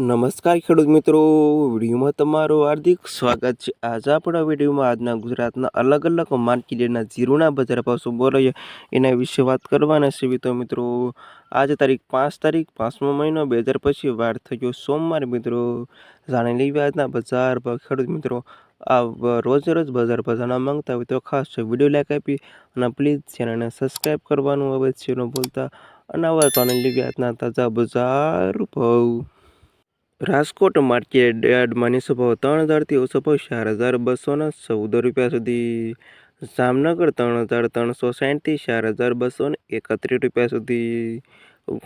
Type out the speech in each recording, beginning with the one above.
નમસ્કાર ખેડૂત મિત્રો, વિડીયોમાં તમારું હાર્દિક સ્વાગત છે. આજે આપણા વિડીયોમાં આજના ગુજરાતના અલગ અલગ માર્કેટના જીરુના બજાર ભાવ શું બોલાય એના વિશે વાત કરવાના છે. તો મિત્રો, આજે તારીખ પાંચ તારીખ પાંચમો મહિનો બે હજાર પછી વાર થયો સોમવાર મિત્રો. જાણી લેવી આજના બજાર ભાવ. ખેડૂત મિત્રો, આ રોજે રોજ બજાર ભાવ જાણવા માંગતા હોય તો ખાસ વીડિયો લાઈક આપી અને પ્લીઝ ચેનલને સબસ્ક્રાઈબ કરવાનું અવશ્ય ન ભૂલતા. અને આવા જાણી લેવી આજના તાજા બજાર ભાવ. રાજકોટ માર્કેટ યાર્ડમાં નીચો ત્રણ હજારથી ઓછો ભાવ ચાર હજાર બસોના ચૌદ રૂપિયા સુધી. જામનગર ત્રણ હજાર ત્રણસો સાઠથી ચાર હજાર બસો એકત્રીસ રૂપિયા સુધી.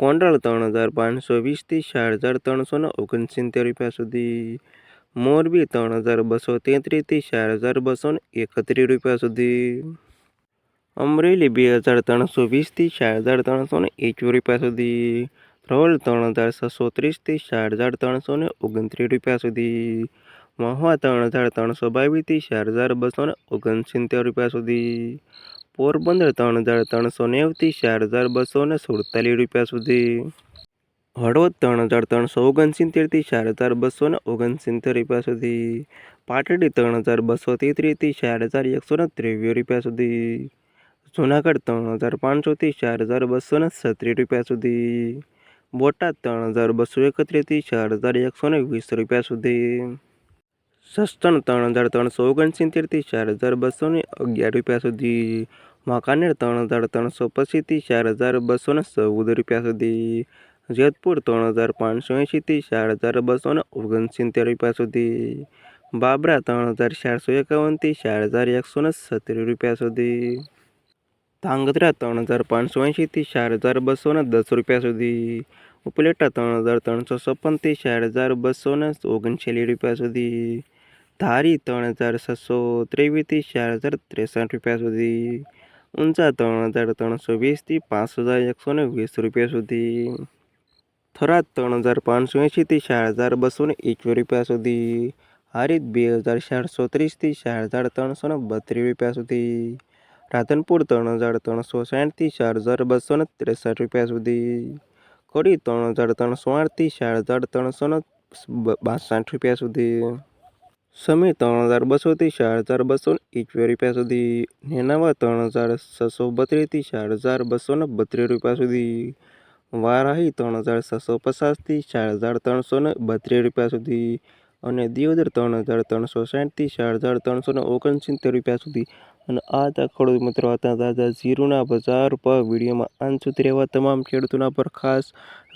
ગોંડલ ત્રણ હજાર પાંચસો વીસથી ચાર હજાર ત્રણસો ને ઓગણસિત્તેર રૂપિયા સુધી. મોરબી ત્રણ હજાર બસો તેત્રીસથી ચાર હજાર બસો એકત્રીસ રૂપિયા સુધી. અમરેલી બે હજાર ત્રણસો વીસથી ચાર હજાર ત્રણસો એકવીસ રૂપિયા સુધી. ધ્રોલ ત્રણ હજાર છસો ત્રીસથી ચાર હજાર ત્રણસો ને ઓગણત્રીસ રૂપિયા સુધી. મહુવા ત્રણ હજાર ત્રણસો બાવીસથી ચાર હજાર બસો ને ઓગણસિત્તેર રૂપિયા સુધી. પોરબંદર ત્રણ હજાર ત્રણસો નેવથી ચાર હજાર બસો ને સુડતાલીસ રૂપિયા સુધી. હળવદ ત્રણ હજાર ત્રણસો ઓગણસિત્તેરથી ચાર હજાર બસો ને ઓગણસિત્તેર રૂપિયા સુધી. પાટડી ત્રણ હજાર બસો તેત્રીસથી ચાર હજાર એકસો ને ત્રેવીસ રૂપિયા સુધી. જુનાગઢ ત્રણ હજાર પાંચસોથી ચાર હજાર બસો ને છત્રીસ રૂપિયા સુધી. બોટાદ ત્રણ હજાર બસો એકત્રીસથી ચાર હજાર એકસો ને વીસ રૂપિયા સુધી. સસ્તન ત્રણ હજાર ત્રણસો ઓગણસિત્તેરથી ચાર હજાર બસો ને અગિયાર રૂપિયા સુધી. વાંકાનેર ત્રણ હજાર ત્રણસો પચીસથી ચાર હજાર બસો ને ચૌદ રૂપિયા સુધી. જેતપુર ત્રણ હજાર પાંચસો એંશીથી ચાર હજાર બસો ને ઓગણસિત્તેર રૂપિયા સુધી. બાબરા ત્રણ હજાર ચારસો એકાવનથી ચાર હજાર એકસો ને સત્તર રૂપિયા સુધી. ધાંગધ્રા ત્રણ હજાર પાંચસો એંશીથી ચાર હજાર બસો ને દસ રૂપિયા સુધી. ઉપલેટા ત્રણ હજાર ત્રણસો છપ્પનથી ચાર હજાર બસો ને ઓગણચાલીસ રૂપિયા સુધી. ધારી ત્રણ હજાર છસો ત્રેવીસથી ચાર હજાર ત્રેસઠ રૂપિયા સુધી. ઊંચા ત્રણ હજાર ત્રણસો વીસથી પાંચ હજાર એકસો ને વીસ રૂપિયા સુધી. થરાદ ત્રણ હજાર પાંચસો એંશીથી ચાર હજાર બસો ને એકવીસ રૂપિયા સુધી. હારીત બે હજાર ચારસો ત્રીસથી ચાર હજાર ત્રણસો ને બત્રીસ રૂપિયા સુધી. રાધનપુર ત્રણ હજાર ત્રણસો સાઠથી ચાર હજાર બસો ને ત્રેસઠ રૂપિયા સુધી. કડી ત્રણ હજાર ત્રણસો આઠથી ચાર હજાર ત્રણસો ને બાસઠ રૂપિયા સુધી. સમીર ત્રણ હજાર બસોથી ચાર હજાર બસો એકવીસ રૂપિયા સુધી. નેનાવા ત્રણ હજાર છસો બત્રીસથી ચાર હજાર બસો ને બત્રીસ રૂપિયા સુધી. વારાહી ત્રણ હજાર છસો પચાસથી ચાર હજાર ત્રણસો ને બત્રીસ રૂપિયા સુધી. અને દિયોદર ત્રણ હજાર ત્રણસો સાઠથી ચાર હજાર ત્રણસો ને ઓગણસિત્તેર રૂપિયા સુધી. અને આ હતા ખેડૂત મિત્રો હતા દાદા જીરુના બજાર પર વિડીયોમાં અંત સુધી રહેવા તમામ ખેડૂતોના પર ખાસ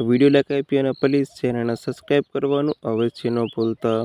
વીડિયો લાઈક અને પ્લીઝ ચેનલને સબસ્ક્રાઈબ કરવાનું અવશ્ય ન ભૂલતા.